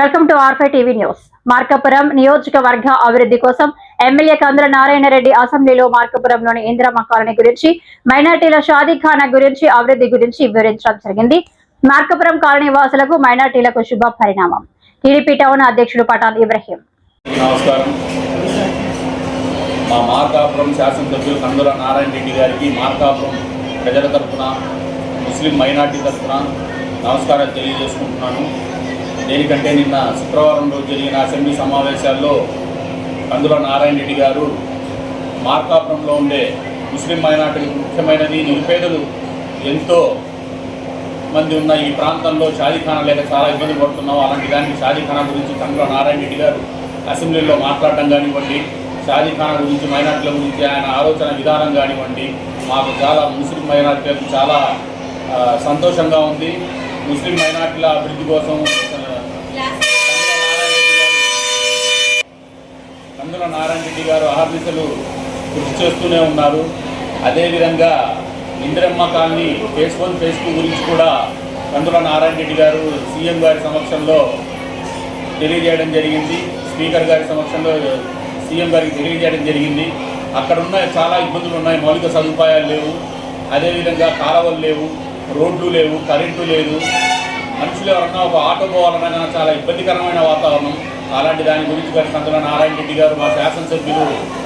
Welcome to ఆర్ఫై TV news Markapuram నియోజకవర్గ అభివృద్ధి కోసం ఎమ్మెల్యే కంద్ర నారాయణ రెడ్డి అసెంబ్లీలో మార్కాపురంలోని ఇందిరమ్మ కాలనీ గురించి మైనార్టీల షాదీఖానా గురించి అభివృద్ధి గురించి వివరించడం జరిగింది. మార్కాపురం కాలనీ వాసులకు మైనార్టీలకు శుభ పరిణామం. టీడీపీ టౌన్ అధ్యక్షుడు పటాన్ ఇబ్రహీం. నమస్కారం. మా మార్కాపురం శాసనసభ్యులు కందుల నారాయణ రెడ్డి గారికి మార్కాపురం ప్రజల తరఫున ముస్లిం మైనార్టీ తరఫున నమస్కారాలు తెలియజేసుకుంటున్నాను. దేనికంటే నిన్న శుక్రవారం రోజు జరిగిన అసెంబ్లీ సమావేశాల్లో కందుల నారాయణ రెడ్డి గారు మార్కాపురంలో ఉండే ముస్లిం మైనార్టీలకు ముఖ్యమైనది నిరుపేదలు ఎంతో మంది ఉన్న ఈ ప్రాంతంలో షాదీఖానా లేక చాలా ఇబ్బంది పడుతున్నాం. అలాంటి దానికి షాదీఖానా గురించి కందుల నారాయణ రెడ్డి గారు అసెంబ్లీలో మాట్లాడడం కానివ్వండి షాదీఖానా గురించి మైనార్టీల గురించి ఆయన ఆలోచన విధానం కానివ్వండి మాకు చాలా ముస్లిం మైనార్టీలకు చాలా సంతోషంగా ఉంది. ముస్లిం మైనార్టీల అభివృద్ధి కోసం కందుల నారాయణ రెడ్డి గారు అహర్నిశలు కృషి చేస్తూనే ఉన్నారు. అదేవిధంగా Indiramma colony phase one phase two గురించి కూడా కందుల నారాయణ రెడ్డి గారు సీఎం గారి సమక్షంలో తెలియజేయడం జరిగింది. స్పీకర్ గారి సమక్షంలో సీఎం గారికి తెలియజేయడం జరిగింది. అక్కడ ఉన్న చాలా ఇబ్బందులు ఉన్నాయి. మౌలిక సదుపాయాలు లేవు. అదేవిధంగా కాలువలు లేవు. రోడ్లు లేవు. కరెంటు లేదు. మనుషులు ఎవరన్నా ఒక ఆటో పోవాలన్నా కానీ చాలా ఇబ్బందికరమైన వాతావరణం. అలాంటి దాని గురించి గారి కందుల నారాయణ రెడ్డి గారు మా శాసనసభ్యులు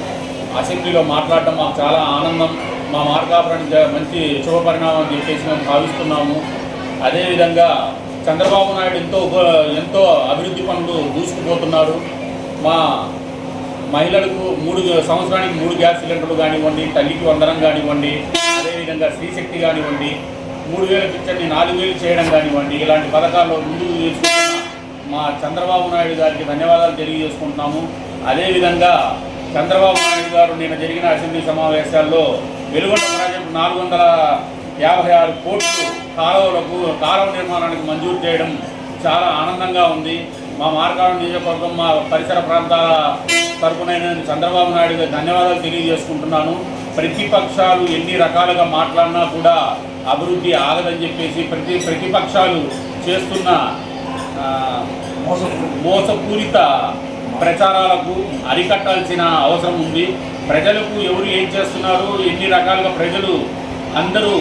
అసెంబ్లీలో మాట్లాడడం మాకు చాలా ఆనందం. మా మార్గాపురానికి మంచి శుభ పరిణామం చెప్పేసి మేము భావిస్తున్నాము. అదేవిధంగా చంద్రబాబు నాయుడు ఎంతో ఉప- ఎంతో అభివృద్ధి పనులు దూసుకుపోతున్నారు. మా మహిళలకు మూడు సంవత్సరానికి మూడు గ్యాస్ సిలిండర్లు కానివ్వండి తల్లికి వందనం కానివ్వండి అదేవిధంగా స్త్రీశక్తి కానివ్వండి మూడు వేల పిచ్చర్ని నాలుగు వేలు చేయడం కానివ్వండి ఇలాంటి పథకాల్లో ముందుకు తీసుకుంటున్న మా చంద్రబాబు నాయుడు గారికి ధన్యవాదాలు తెలియజేసుకుంటున్నాము. అదేవిధంగా చంద్రబాబు నాయుడు గారు నిన్న జరిగిన అసెంబ్లీ సమావేశాల్లో వెలుగొండ ప్రాజెక్టు నాలుగు వందల యాభై ఆరు కోట్లు కాలువలకు కాలువ నిర్మాణానికి మంజూరు చేయడం చాలా ఆనందంగా ఉంది. మా మార్గాల నియోజకవర్గం మా పరిసర ప్రాంతాల తరపున చంద్రబాబు నాయుడు గారు ధన్యవాదాలు తెలియజేసుకుంటున్నాను. ప్రతిపక్షాలు ఎన్ని రకాలుగా మాట్లాడినా కూడా అభివృద్ధి ఆగదని చెప్పేసి ప్రతి ప్రతిపక్షాలు చేస్తున్న ఆ, మోసపూరిత ప్రచారాలకు అరికట్టాల్సిన అవసరం ఉంది. ప్రజలకు ఎవరు ఏం చేస్తున్నారు ఎన్ని రకాలుగా ప్రజలు అందరూ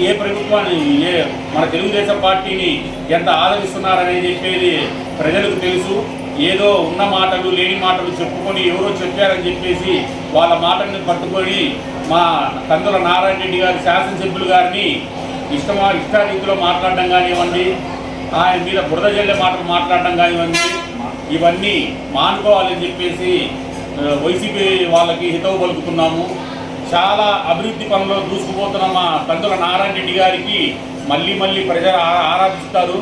ఏ ప్రభుత్వాన్ని ఏ మన తెలుగుదేశం పార్టీని ఎంత ఆదరిస్తున్నారనేది చెప్పేది ప్రజలకు తెలుసు. ఏదో ఉన్న మాటలు లేని మాటలు చెప్పుకొని ఎవరో చెప్పారని చెప్పేసి వాళ్ళ మాటల్ని పట్టుకొని మా కందుల నారాయణ రెడ్డి గారి శాసనసభ్యులు గారిని ఇష్టమా ఇష్టారీతిలో మాట్లాడడం కానివ్వండి ఆయన మీద బురద జల్లే మాటలు మాట్లాడడం కానివ్వండి ఇవన్నీ మానుకోవాలని చెప్పేసి వైసీపీ వాళ్ళకి హితవు పలుకుతున్నాము. చాలా అభివృద్ధి పనులు దూసుకుపోతున్న మా కందుల నారాయణ రెడ్డి గారికి మళ్ళీ మళ్ళీ ప్రజలు ఆ- ఆరాధిస్తారు.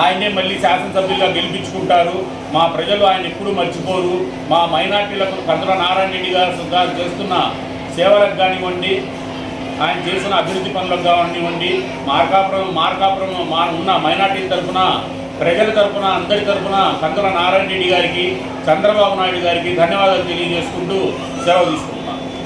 ఆయనే మళ్ళీ శాసనసభ్యులుగా గెలిపించుకుంటారు. మా ప్రజలు ఆయన ఎప్పుడూ మర్చిపోరు. మా మైనార్టీలకు కందుల నారాయణ రెడ్డి గారు గారు చేస్తున్న సేవలకు కానివ్వండి ఆయన చేసిన అభివృద్ధి పనులకు కానివ్వండి మార్కాపురం మార్కాపురం మా ఉన్న మైనార్టీ తరఫున ప్రజల తరఫున అందరి తరఫున కందుల నారాయణ రెడ్డి గారికి చంద్రబాబు నాయుడు గారికి ధన్యవాదాలు తెలియజేసుకుంటూ సెలవు తీసుకుంటాం